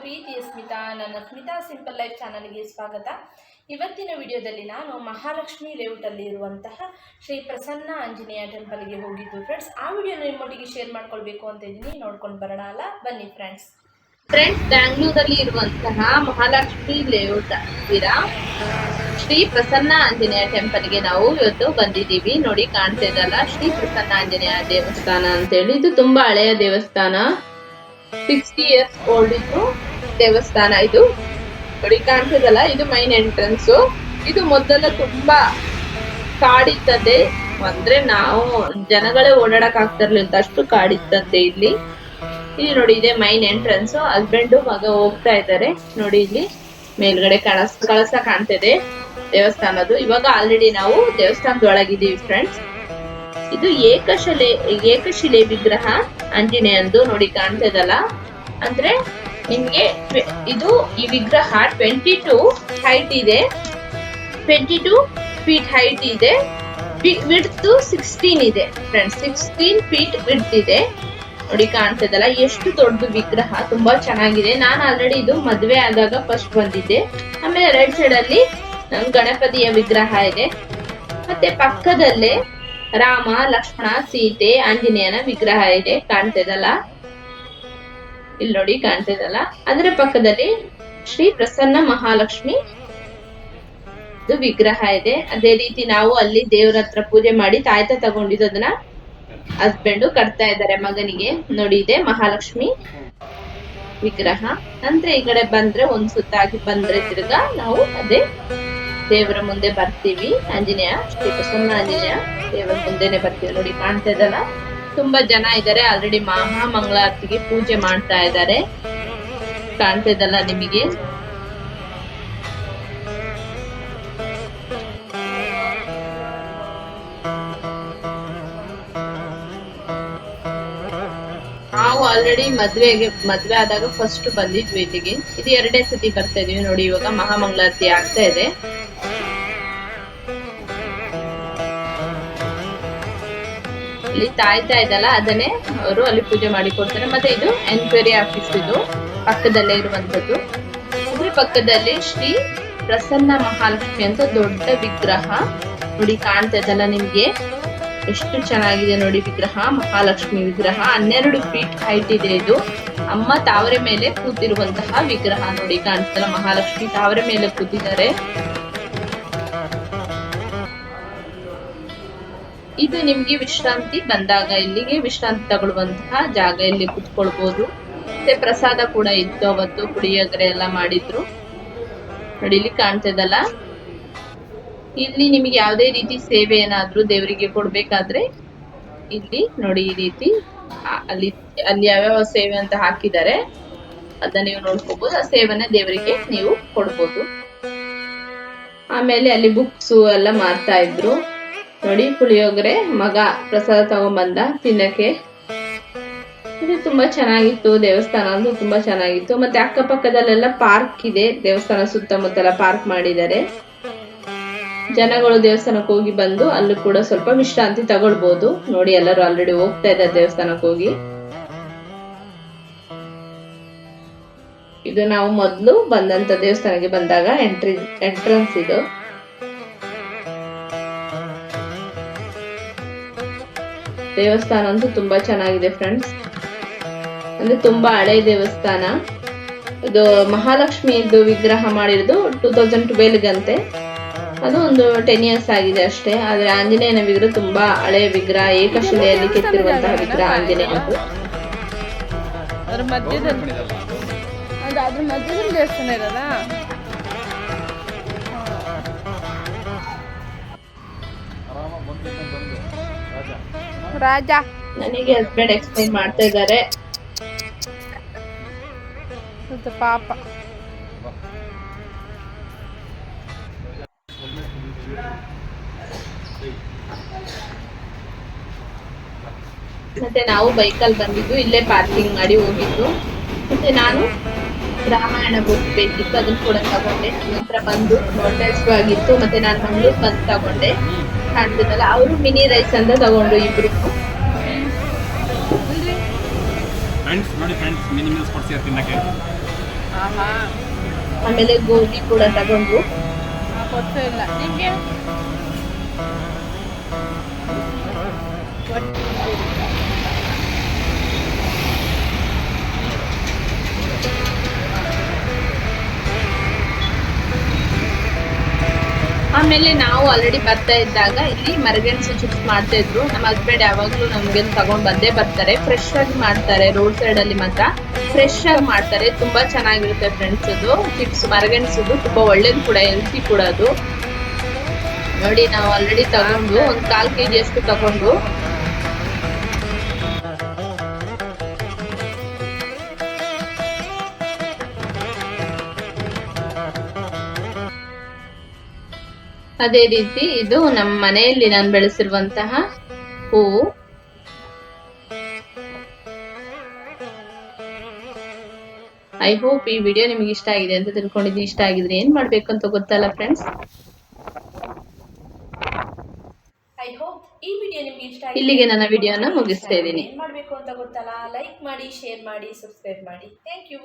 ಪ್ರೀತಿಯ ಸ್ಮಿತಾ. ನನ್ನ Smita simple life ಚಾನಲ್ಗೆ ಸ್ವಾಗತ. ಇವತ್ತಿನ ವಿಡಿಯೋದಲ್ಲಿ ನಾನು ಮಹಾಲಕ್ಷ್ಮಿ ಲೇಔಟಲ್ಲಿ ಇರುವಂತಹ ಶ್ರೀ ಪ್ರಸನ್ನ ಆಂಜನೇಯ ಟೆಂಪಲ್ಗೆ ಹೋಗಿದ್ದು ಫ್ರೆಂಡ್ಸ್ ಆ ವಿಡಿಯೋನ ನಿಮ್ಮೊಟ್ಟಿಗೆ ಶೇರ್ ಮಾಡ್ಕೊಳ್ಬೇಕು ಅಂತ ಇದ್ದೀನಿ. ನೋಡ್ಕೊಂಡು ಬರೋಣ ಅಲ್ಲ? ಬನ್ನಿ ಫ್ರೆಂಡ್ಸ್ ಫ್ರೆಂಡ್ಸ್ ಬ್ಯಾಂಗ್ಳೂರಲ್ಲಿ ಇರುವಂತಹ ಮಹಾಲಕ್ಷ್ಮಿ ಲೇಔಟ್ ಇದ್ದೀರಾ ಶ್ರೀ ಪ್ರಸನ್ನ ಆಂಜನೇಯ ಟೆಂಪಲ್ಗೆ ನಾವು ಇವತ್ತು ಬಂದಿದ್ದೀವಿ. ನೋಡಿ ಕಾಣ್ತಾ ಇದ್ದಲ್ಲ ಶ್ರೀ ಪ್ರಸನ್ನ ಆಂಜನೇಯ ದೇವಸ್ಥಾನ ಅಂತೇಳಿ. ಇದು ತುಂಬಾ ಹಳೆಯ ದೇವಸ್ಥಾನ. ಸಿಕ್ಸ್ಟಿ ಇಯರ್ಸ್ ಓಲ್ಡ್ ಇದ್ದು ದೇವಸ್ಥಾನ ಇದು. ನೋಡಿ, ಕಾಣ್ತದಲ್ಲ? ಇದು ಮೈನ್ ಎಂಟ್ರೆನ್ಸ್ ಇದು ಮೊದಲ ತುಂಬಾ ಕಾಡಿತ್ತದೆ ಅಂದ್ರೆ ನಾವು ಜನಗಳೇ ಓಡಾಡಕ್ ಆಗ್ತಿರ್ಲಿಲ್ಲ ಅಷ್ಟು ಕಾಡಿತ್ತಂತೆ ಇಲ್ಲಿ. ಇಲ್ಲಿ ನೋಡಿ, ಇದೆ ಮೈನ್ ಎಂಟ್ರೆನ್ಸ್ ಹಸ್ಬೆಂಡು ಮಗ ಹೋಗ್ತಾ ಇದ್ದಾರೆ. ನೋಡಿ, ಇಲ್ಲಿ ಮೇಲ್ಗಡೆ ಕಳಸ ಕಳಸ ಕಾಣ್ತಿದೆ ದೇವಸ್ಥಾನದ್ದು. ಇವಾಗ ಆಲ್ರೆಡಿ ನಾವು ದೇವಸ್ಥಾನದ ಒಳಗಿದ್ದೀವಿ ಫ್ರೆಂಡ್ಸ್ ಇದು ಏಕಶಿಲೆ ಏಕಶಿಲೆ ವಿಗ್ರಹ. ಆಂಜನೇಯಂದು ನೋಡಿ ಕಾಣ್ತದಲ್ಲ? ಅಂದ್ರೆ ನಿಮ್ಗೆ ಇದು ಈ ವಿಗ್ರಹ ಟ್ವೆಂಟಿ ಟು ಹೈಟ್ ಇದೆ. ಟ್ವೆಂಟಿ ಟು ಫೀಟ್ ಹೈಟ್ ಇದೆ ವಿಡ್ತ್ ಸಿಕ್ಸ್ಟೀನ್ ಇದೆ. ಫ್ರೆಂಡ್ಸ್ ಸಿಕ್ಸ್ಟೀನ್ ಫೀಟ್ ವಿಡ್ತ್ ಇದೆ. ನೋಡಿ ಕಾಣ್ತದಲ್ಲ, ಎಷ್ಟು ದೊಡ್ಡ ವಿಗ್ರಹ, ತುಂಬಾ ಚೆನ್ನಾಗಿದೆ. ನಾನು ಆಲ್ರೆಡಿ ಇದು ಮದ್ವೆ ಆದಾಗ ಫಸ್ಟ್ ಬಂದಿದ್ದೆ. ಆಮೇಲೆ ರೈಟ್ ಸೈಡ್ ಅಲ್ಲಿ ಗಣಪತಿಯ ವಿಗ್ರಹ ಇದೆ. ಮತ್ತೆ ಪಕ್ಕದಲ್ಲೇ ರಾಮ, ಲಕ್ಷ್ಮಣ, ಸೀತೆ, ಆಂಜನೇಯನ ವಿಗ್ರಹ ಇದೆ, ಕಾಣ್ತಿದಲ್ಲ? ಇಲ್ಲಿ ನೋಡಿ ಕಾಣ್ತಿದಲ್ಲ? ಅದರ ಪಕ್ಕದಲ್ಲಿ ಶ್ರೀ ಪ್ರಸನ್ನ ಮಹಾಲಕ್ಷ್ಮಿ ವಿಗ್ರಹ ಇದೆ. ಅದೇ ರೀತಿ ನಾವು ಅಲ್ಲಿ ದೇವ್ರ ಹತ್ರ ಪೂಜೆ ಮಾಡಿ ತಾಯ್ತ ತಗೊಂಡಿದ್ದು ಅದನ್ನ ಹಸ್ಬೆಂಡ್ ಕಟ್ತಾ ಇದ್ದಾರೆ ಮಗನಿಗೆ. ನೋಡಿ ಇದೆ ಮಹಾಲಕ್ಷ್ಮಿ ವಿಗ್ರಹ. ನಂತರ ಈ ಕಡೆ ಬಂದ್ರೆ ಒಂದ್ ಸುತ್ತಾಗಿ ಬಂದ್ರೆ ತಿರ್ಗಾ ನಾವು ಅದೇ ದೇವರ ಮುಂದೆ ಬರ್ತೀವಿ, ಆಂಜನೇಯ ಶ್ರೀ ಪ್ರಸನ್ನ ಆಂಜನೇಯ, ದೇವರ ಮುಂದೆನೆ ಬರ್ತೀವಿ. ನೋಡಿ, ಕಾಣ್ತಾ ಇದ್ದಲ್ಲ ತುಂಬಾ ಜನ ಇದ್ದಾರೆ. ಆಲ್ರೆಡಿ ಮಹಾ ಮಂಗಳಾರತಿಗೆ ಪೂಜೆ ಮಾಡ್ತಾ ಇದ್ದಾರೆ. ಕಾಣ್ತಾ ಇದಲ್ಲ ನಿಮಗೆ? ಆಲ್ರೆಡಿ ಮದ್ವೆಗೆ, ಮದ್ವೆ ಆದಾಗ ಫಸ್ಟ್ ಬಂದಿದ್ವಿ ಇಲ್ಲಿಗೆ. ಇದು ಎರಡೇ ಸತಿ ಬರ್ತಾ ಇದೀವಿ ನೋಡಿ, ಇವಾಗ ಮಹಾಮಂಗಳಾರತಿ ಆಗ್ತಾ ಇದೆ. ಇಲ್ಲಿ ತಾಯ್ತಾ ಇದಲ್ಲ ಅದನ್ನೇ ಅವರು ಅಲ್ಲಿ ಪೂಜೆ ಮಾಡಿ ಕೊಡ್ತಾರೆ. ಮತ್ತೆ ಇದು ಎನ್ಕ್ವೈರಿ ಆಫೀಸ್ ಇದು, ಪಕ್ಕದಲ್ಲೇ ಇರುವಂತದ್ದು ಅದ್ರ ಪಕ್ಕದಲ್ಲಿ ಶ್ರೀ ಪ್ರಸನ್ನ ಮಹಾಲಕ್ಷ್ಮಿ ಅಂತ ದೊಡ್ಡ ವಿಗ್ರಹ ನೋಡಿ ಕಾಣ್ತಾ ಇದಲ್ಲ ನಿಮ್ಗೆ. ಎಷ್ಟು ಚೆನ್ನಾಗಿದೆ ನೋಡಿ ವಿಗ್ರಹ, ಮಹಾಲಕ್ಷ್ಮಿ ವಿಗ್ರಹ, ಹನ್ನೆರಡು ಫೀಟ್ ಹೈಟ್ ಇದೆ ಇದು. ಅಮ್ಮ ತಾವರೆ ಮೇಲೆ ಕೂತಿರುವಂತಹ ವಿಗ್ರಹ ನೋಡಿ ಕಾಣ್ತಲ್ಲ ಮಹಾಲಕ್ಷ್ಮಿ ತಾವರೆ ಮೇಲೆ ಕೂತಿದ್ದಾರೆ. ಇದು ನಿಮ್ಗೆ ವಿಶ್ರಾಂತಿ ಬಂದಾಗ, ಇಲ್ಲಿಗೆ ವಿಶ್ರಾಂತಿ ತಗೊಳ್ಳುವಂತಹ ಜಾಗ ಇಲ್ಲಿ ಕುತ್ಕೊಳ್ಬಹುದು ಮತ್ತೆ ಪ್ರಸಾದ ಕೂಡ ಇತ್ತು ಅವತ್ತು ಪುಳಿಯೋಗರೆ ಎಲ್ಲ ಮಾಡಿದ್ರು. ನೋಡಿ, ಇಲ್ಲಿ ಕಾಣ್ತದಲ್ಲ ಇಲ್ಲಿ ನಿಮಗೆ ಯಾವುದೇ ರೀತಿ ಸೇವೆ ಏನಾದರೂ ದೇವರಿಗೆ ಕೊಡ್ಬೇಕಾದ್ರೆ ಇಲ್ಲಿ ನೋಡಿ ಈ ರೀತಿ ಅಲ್ಲಿ ಅಲ್ಲಿ ಯಾವ್ಯಾವ ಸೇವೆ ಅಂತ ಹಾಕಿದ್ದಾರೆ ಅದನ್ನ ನೀವು ನೋಡ್ಕೋಬಹುದು ಆ ಸೇವೆನ ದೇವರಿಗೆ ನೀವು ಕೊಡ್ಬೋದು. ಆಮೇಲೆ ಅಲ್ಲಿ ಬುಕ್ಸ್ ಎಲ್ಲ ಮಾರ್ತಾ ಇದ್ರು. ನೋಡಿ, ಪುಳಿಯೋಗರೆ, ಮಗ ಪ್ರಸಾದ ತಗೊಂಡ್ಬಂದ ತಿನ್ನಕ್ಕೆ. ಇದು ತುಂಬಾ ಚೆನ್ನಾಗಿತ್ತು ದೇವಸ್ಥಾನ, ಅಂದ್ರೆ ತುಂಬಾ ಚೆನ್ನಾಗಿತ್ತು. ಮತ್ತೆ ಅಕ್ಕಪಕ್ಕದಲ್ಲೆಲ್ಲ ಪಾರ್ಕ್ ಇದೆ, ದೇವಸ್ಥಾನ ಸುತ್ತಮುತ್ತಲ ಪಾರ್ಕ್ ಮಾಡಿದ್ದಾರೆ. ಜನಗಳು ದೇವಸ್ಥಾನಕ್ಕೆ ಹೋಗಿ ಬಂದು ಅಲ್ಲೂ ಕೂಡ ಸ್ವಲ್ಪ ವಿಶ್ರಾಂತಿ ತಗೊಳ್ಬಹುದು ನೋಡಿ, ಎಲ್ಲರೂ ಆಲ್ರೆಡಿ ಹೋಗ್ತಾ ಇದ್ದಾರೆ ದೇವಸ್ಥಾನಕ್ಕೆ ಹೋಗಿ. ಇದು ನಾವು ಮೊದಲು ಬಂದಂತ ದೇವಸ್ಥಾನಕ್ಕೆ ಬಂದಾಗ ಎಂಟ್ರಿ ಎಂಟ್ರೆನ್ಸ್ ಇದು. ದೇವಸ್ಥಾನ ಅಂತೂ ತುಂಬಾ ಚೆನ್ನಾಗಿದೆ ಫ್ರೆಂಡ್ಸ್ ಅಂದ್ರೆ ತುಂಬಾ ಹಳೆ ದೇವಸ್ಥಾನ. ಇದು ಮಹಾಲಕ್ಷ್ಮಿದು ವಿಗ್ರಹ ಮಾಡಿರೋದು ಟೂ ತೌಸಂಡ್ ಟ್ವೆಲ್ಗಂತೆ ಅದು ಒಂದು ಟೆನ್ ಇಯರ್ಸ್ ಆಗಿದೆ ಅಷ್ಟೇ. ಆದ್ರೆ ಆಂಜನೇಯನ ವಿಗ್ರಹ ತುಂಬಾ ಹಳೆಯ ವಿಗ್ರಹ ಏಕಶಿಲೆಯಲ್ಲಿ ಕೆತ್ತಿರುವಂತಹ ವಿಗ್ರಹ ಆಂಜನೇಯ. ಅದ್ರ ಮಧ್ಯದಲ್ಲಿ ಅದು ಅದ್ರ ಮಧ್ಯದಲ್ಲಿ ದೇವಸ್ಥಾನ ಇರಲ್ಲ ರಾಜ. ನನಗೆ ಹಸ್ಬೆಂಡ್ ಎಕ್ಸ್ಪ್ಲೈನ್ ಮಾಡ್ತಾ ಇದ್ದಾರೆ. ಪಾಪ. ಮತ್ತೆ ನಾವು ಬೈಕಲ್ಲಿ ಬಂದಿದ್ದು ಇಲ್ಲೇ ಪಾರ್ಕಿಂಗ್ ಮಾಡಿ ಹೋಗಿದ್ದು. ಮತ್ತೆ ನಾನು ರಾಮಾಯಣ ಬುಕ್ ಬೇಕಿತ್ತು ಅದನ್ನ ಕೂಡ ತಗೊಂಡೆ. ನಂತರ ಬಂದು ಟೆಸ್ಟ್ ಆಗಿತ್ತು ಮತ್ತೆ ನಾನು ಮಂಗ್ಳೂರ್ ಬಂದು ತಗೊಂಡೆ. ಕಾಣ್ತಿದ್ದಲ್ಲ ಅವರು ಮಿನಿ ರೈಸ್ ಅಂತ ತಗೊಂಡು ಇಬ್ರು ಆಮೇಲೆ ಗೋಧಿ ಕೂಡ ತಗೊಂಡ್ರು ಗೊತ್ತೂ ನಿಮಗೆ? ಆಮೇಲೆ ನಾವು ಆಲ್ರೆಡಿ ಬರ್ತಾ ಇದ್ದಾಗ ಇಲ್ಲಿ ಮರಗೆಣಸು ಚಿಪ್ಸ್ ಮಾಡ್ತಾ ಇದ್ರು. ನಮ್ಮ ಹಸ್ಬೆಂಡ್ ಯಾವಾಗ್ಲೂ ನಮ್ಗೆ ತಗೊಂಡ್ ಬಂದೇ ಬರ್ತಾರೆ. ಫ್ರೆಶ್ ಆಗಿ ಮಾಡ್ತಾರೆ ರೋಡ್ ಸೈಡ್ ಅಲ್ಲಿ ಮಾತ್ರ. ಫ್ರೆಶ್ ಆಗಿ ಮಾಡ್ತಾರೆ. ತುಂಬಾ ಚೆನ್ನಾಗಿರುತ್ತೆ ಫ್ರೆಂಡ್ಸ್ ಅದು. ಚಿಪ್ಸ್ ಮರಗೆಣಸದು ತುಂಬಾ ಒಳ್ಳೇದು ಕೂಡ ಹೆಲ್ತಿ ಕೂಡ ಅದು. ನೋಡಿ ನಾವು ಆಲ್ರೆಡಿ ತಗೊಂಡು ಒಂದ್ ಕಾಲ್ ಕೆಜಿ ಅಷ್ಟು ತಗೊಂಡು. ಅದೇ ರೀತಿ ಇದು ನಮ್ಮ ಮನೆಯಲ್ಲಿ ನಾನು ಬೆಳೆಸಿರುವಂತಹ ಹೂವು. ಐ ಹೋಪ್ ಈ ವಿಡಿಯೋ ನಿಮಗೆ ಇಷ್ಟ ಆಗಿದೆ ಅಂತ ತಿಳ್ಕೊಂಡಿದ್ದೀನಿ. ಇಷ್ಟ ಆಗಿದ್ರೆ ಏನ್ ಮಾಡ್ಬೇಕು ಅಂತ ಗೊತ್ತಲ್ಲ ಫ್ರೆಂಡ್ಸ್ ಐ ಹೋಪ್ ಈ ವಿಡಿಯೋ ನಿಮ್ಗೆ ಇಷ್ಟ ಇಲ್ಲಿಗೆ ನನ್ನ ವಿಡಿಯೋನ ಮುಗಿಸ್ತಾ ಇದ್ದೀನಿ. ಏನು ಮಾಡ್ಬೇಕು ಅಂತ ಗೊತ್ತಲ್ಲ ಲೈಕ್ ಮಾಡಿ ಶೇರ್ ಮಾಡಿ ಸಬ್ಸ್ಕ್ರೈಬ್ ಮಾಡಿ. Thank you